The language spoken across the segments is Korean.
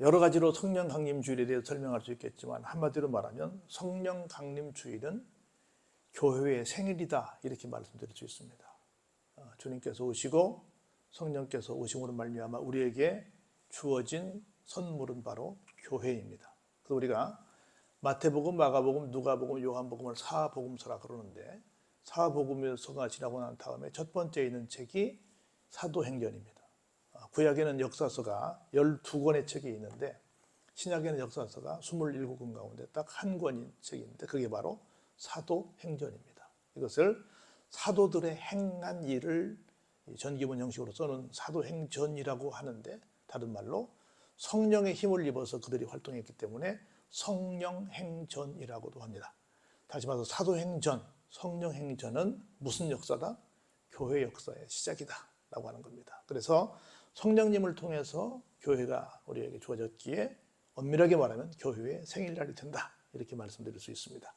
여러 가지로 성령 강림 주일에 대해서 설명할 수 있겠지만 한마디로 말하면 성령 강림 주일은 교회의 생일이다 이렇게 말씀드릴 수 있습니다. 어, 주님께서 오시고 성령께서 오심으로 말미암아 우리에게 주어진 선물은 바로 교회입니다. 그래서 우리가 마태복음, 마가복음, 누가복음, 요한복음을 사복음서라 그러는데 사복음서가 지나고 난 다음에 첫 번째 있는 책이 사도행전입니다. 아, 구약에는 역사서가 12권의 책이 있는데 신약에는 역사서가 27권 가운데 딱 한 권인 책인데 그게 바로 사도 행전입니다. 이것을 사도들의 행한 일을 전기문 형식으로 써는 사도 행전이라고 하는데 다른 말로 성령의 힘을 입어서 그들이 활동했기 때문에 성령 행전이라고도 합니다. 다시 말해서 사도 행전, 성령 행전은 무슨 역사다? 교회 역사의 시작이다 라고 하는 겁니다. 그래서 성령님을 통해서 교회가 우리에게 주어졌기에 엄밀하게 말하면 교회의 생일날이 된다 이렇게 말씀드릴 수 있습니다.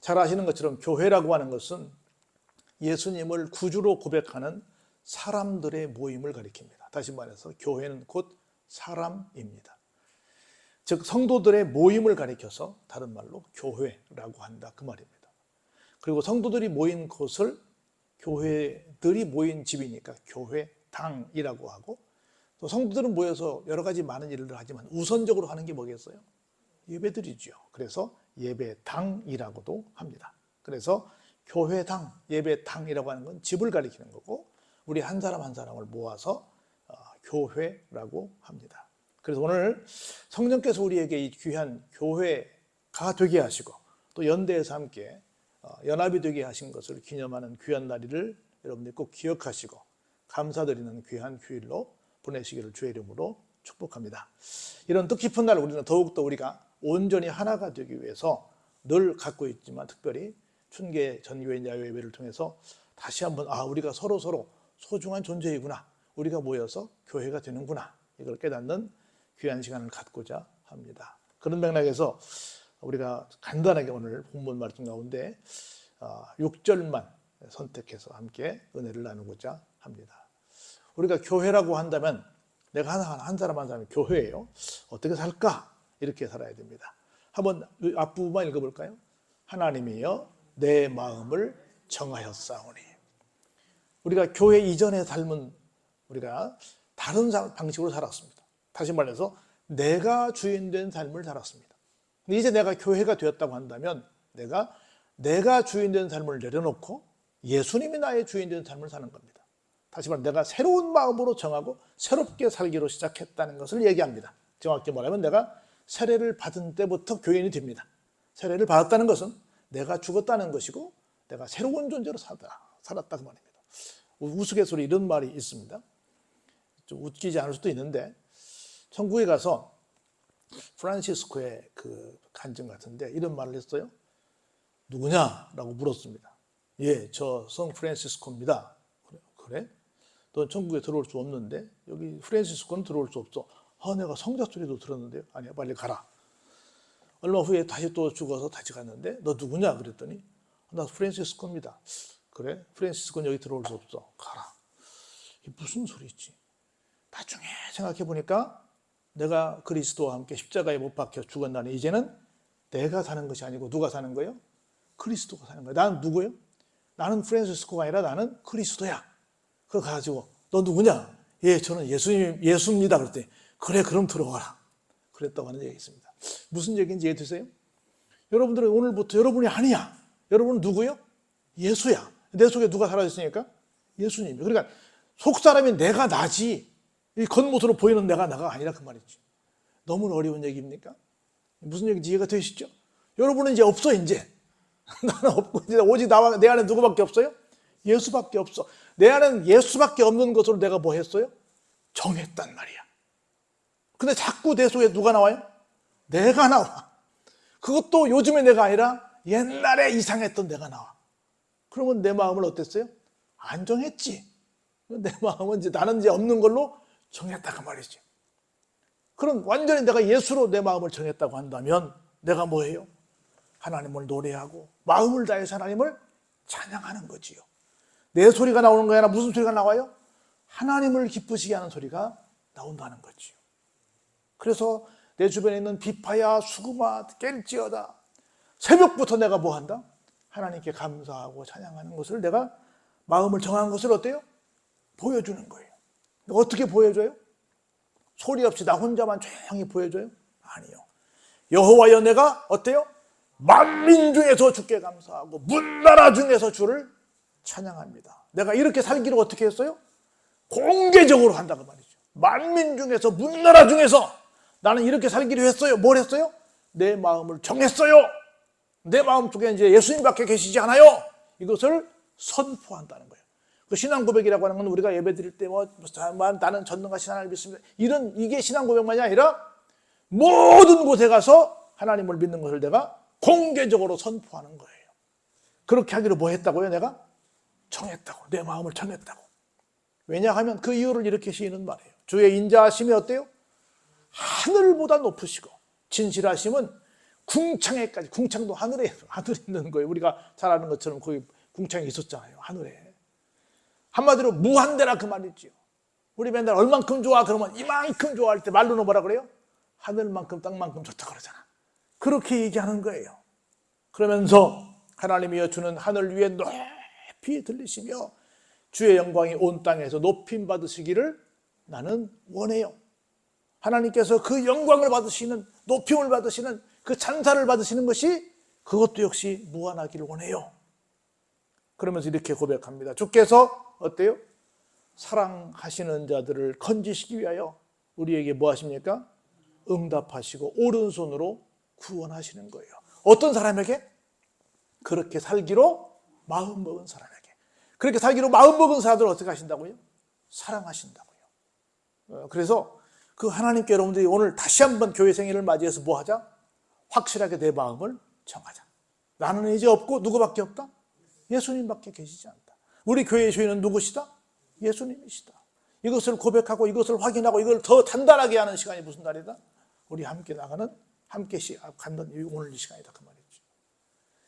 잘 아시는 것처럼 교회라고 하는 것은 예수님을 구주로 고백하는 사람들의 모임을 가리킵니다. 다시 말해서 교회는 곧 사람입니다. 즉 성도들의 모임을 가리켜서 다른 말로 교회라고 한다 그 말입니다. 그리고 성도들이 모인 곳을 교회들이 모인 집이니까 교회 당이라고 하고 또 성도들은 모여서 여러 가지 많은 일을 하지만 우선적으로 하는 게 뭐겠어요? 예배드리죠. 그래서 예배당이라고도 합니다. 그래서 교회당, 예배당이라고 하는 건 집을 가리키는 거고 우리 한 사람 한 사람을 모아서 어, 교회라고 합니다. 그래서 오늘 성령께서 우리에게 이 귀한 교회가 되게 하시고 또 연대에서 함께 어, 연합이 되게 하신 것을 기념하는 귀한 날이를 여러분들이 꼭 기억하시고 감사드리는 귀한 휴일로 보내시기를 주의 이름으로 축복합니다. 이런 뜻깊은 날 우리는 더욱더 우리가 온전히 하나가 되기 위해서 늘 갖고 있지만 특별히 춘계 전교회 야외 예배를 통해서 다시 한번 아 우리가 서로 서로 소중한 존재이구나 우리가 모여서 교회가 되는구나 이걸 깨닫는 귀한 시간을 갖고자 합니다. 그런 맥락에서 우리가 간단하게 오늘 본문 말씀 가운데 6절만 선택해서 함께 은혜를 나누고자 합니다. 우리가 교회라고 한다면 내가 한, 한 사람 한 사람이 교회예요. 어떻게 살까? 이렇게 살아야 됩니다. 한번 앞부분만 읽어볼까요? 하나님이여 내 마음을 정하였사오니 우리가 교회 이전의 삶은 우리가 다른 방식으로 살았습니다. 다시 말해서 내가 주인된 삶을 살았습니다. 이제 내가 교회가 되었다고 한다면 내가 내가 주인된 삶을 내려놓고 예수님이 나의 주인된 삶을 사는 겁니다. 다시 말해 내가 새로운 마음으로 정하고 새롭게 살기로 시작했다는 것을 얘기합니다. 정확히 말하면 내가 세례를 받은 때부터 교인이 됩니다. 세례를 받았다는 것은 내가 죽었다는 것이고 내가 새로운 존재로 살았다, 살았다 그 말입니다. 우스갯소리 이런 말이 있습니다. 좀 웃기지 않을 수도 있는데 천국에 가서 프란시스코의 그 간증 같은데 이런 말을 했어요. 누구냐라고 물었습니다. 예, 저 성 프란시스코입니다. 그래? 넌 천국에 들어올 수 없는데 여기 프란시스코는 들어올 수 없어. 아, 내가 성자 소리도 들었는데요. 아니야, 빨리 가라. 얼마 후에 다시 또 죽어서 다시 갔는데 너 누구냐 그랬더니 나 프란시스코입니다. 그래? 프란시스코는 여기 들어올 수 없어. 가라. 이게 무슨 소리지? 나중에 생각해 보니까 내가 그리스도와 함께 십자가에 못 박혀 죽었나니 이제는 내가 사는 것이 아니고 누가 사는 거예요? 그리스도가 사는 거예요. 나는 누구예요? 나는 프란시스코가 아니라 나는 그리스도야. 그거 가지고 너 누구냐? 예, 저는 예수님 예수입니다. 그랬더니 그래 그럼 들어와라. 그랬다고 하는 얘기 있습니다. 무슨 얘기인지 이해 되세요? 여러분들은 오늘부터 여러분이 아니야. 여러분은 누구요? 예수야. 내 속에 누가 살아있으니까? 예수님. 그러니까 속 사람이 내가 나지. 이 겉모습으로 보이는 내가 나가 아니라 그 말이지. 너무 어려운 얘기입니까? 무슨 얘기인지 이해가 되시죠? 여러분은 이제 없어 이제. 나는 없고 이제 오직 나와 내 안에 누구밖에 없어요? 예수밖에 없어. 내 안에는 예수밖에 없는 것으로 내가 뭐 했어요? 정했단 말이야. 근데 자꾸 내 속에 누가 나와요? 내가 나와. 그것도 요즘의 내가 아니라 옛날에 이상했던 내가 나와. 그러면 내 마음을 어땠어요? 안 정했지. 내 마음은 이제 나는 이제 없는 걸로 정했다고 말이지. 그럼 완전히 내가 예수로 내 마음을 정했다고 한다면 내가 뭐예요? 하나님을 노래하고 마음을 다해서 하나님을 찬양하는 거지요. 내 소리가 나오는 거야? 무슨 소리가 나와요? 하나님을 기쁘시게 하는 소리가 나온다는 거지요. 그래서 내 주변에 있는 비파야 수금아 깰지어다. 새벽부터 내가 뭐 한다? 하나님께 감사하고 찬양하는 것을 내가 마음을 정한 것을 어때요? 보여주는 거예요. 어떻게 보여줘요? 소리 없이 나 혼자만 조용히 보여줘요? 아니요. 여호와여 내가 어때요? 만민 중에서 주께 감사하고 문나라 중에서 주를 찬양합니다. 내가 이렇게 살기를 어떻게 했어요? 공개적으로 한다고 말이죠. 만민 중에서 문나라 중에서 나는 이렇게 살기로 했어요. 뭘 했어요? 내 마음을 정했어요. 내 마음 속에 이제 예수님밖에 계시지 않아요. 이것을 선포한다는 거예요. 그 신앙 고백이라고 하는 건 우리가 예배 드릴 때뭐 나는 전능하신 하나님 믿습니다. 이런 이게 신앙 고백만이 아니라 모든 곳에 가서 하나님을 믿는 것을 내가 공개적으로 선포하는 거예요. 그렇게 하기로 뭐 했다고요? 내가 정했다고 내 마음을 정했다고. 왜냐하면 그 이유를 이렇게 시인은 말해요. 주의 인자하심이 어때요? 하늘보다 높으시고 진실하심은 궁창에까지 궁창도 하늘에 하늘에 있는 거예요. 우리가 잘 아는 것처럼 거기 궁창이 있었잖아요. 하늘에 한마디로 무한대라 그 말이지요. 우리 맨날 얼만큼 좋아 그러면 이만큼 좋아할 때 말로는 뭐라 그래요? 하늘만큼 땅만큼 좋다 그러잖아. 그렇게 얘기하는 거예요. 그러면서 하나님이여 주는 하늘 위에 높 이 들리시며 주의 영광이 온 땅에서 높임 받으시기를 나는 원해요. 하나님께서 그 영광을 받으시는 높임을 받으시는 그 찬사를 받으시는 것이 그것도 역시 무한하기를 원해요. 그러면서 이렇게 고백합니다. 주께서 어때요? 사랑하시는 자들을 건지시기 위하여 우리에게 뭐 하십니까? 응답하시고 오른손으로 구원하시는 거예요. 어떤 사람에게? 그렇게 살기로 마음먹은 사람에게. 그렇게 살기로 마음먹은 사람들을 어떻게 하신다고요? 사랑하신다고요. 어, 그래서 그 하나님께 여러분들이 오늘 다시 한번 교회 생일을 맞이해서 뭐 하자? 확실하게 내 마음을 정하자. 나는 이제 없고 누구밖에 없다? 예수님밖에 계시지 않다. 우리 교회의 주인은 누구시다? 예수님이시다. 이것을 고백하고 이것을 확인하고 이걸 더 단단하게 하는 시간이 무슨 날이다? 우리 함께 나가는 함께 시, 갖는 오늘 이 시간이다 그 말이죠.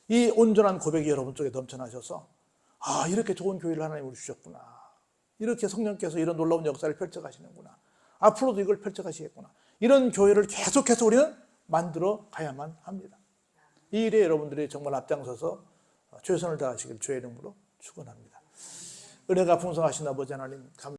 이 온전한 고백이 여러분 쪽에 넘쳐나셔서 아 이렇게 좋은 교회를 하나님 우리 주셨구나. 이렇게 성령께서 이런 놀라운 역사를 펼쳐가시는구나. 앞으로도 이걸 펼쳐가시겠구나. 이런 교회를 계속해서 우리는 만들어 가야만 합니다. 이 일에 여러분들이 정말 앞장서서 최선을 다하시길 주의 이름으로 축원합니다. 은혜가 풍성하신 아버지 하나님 감.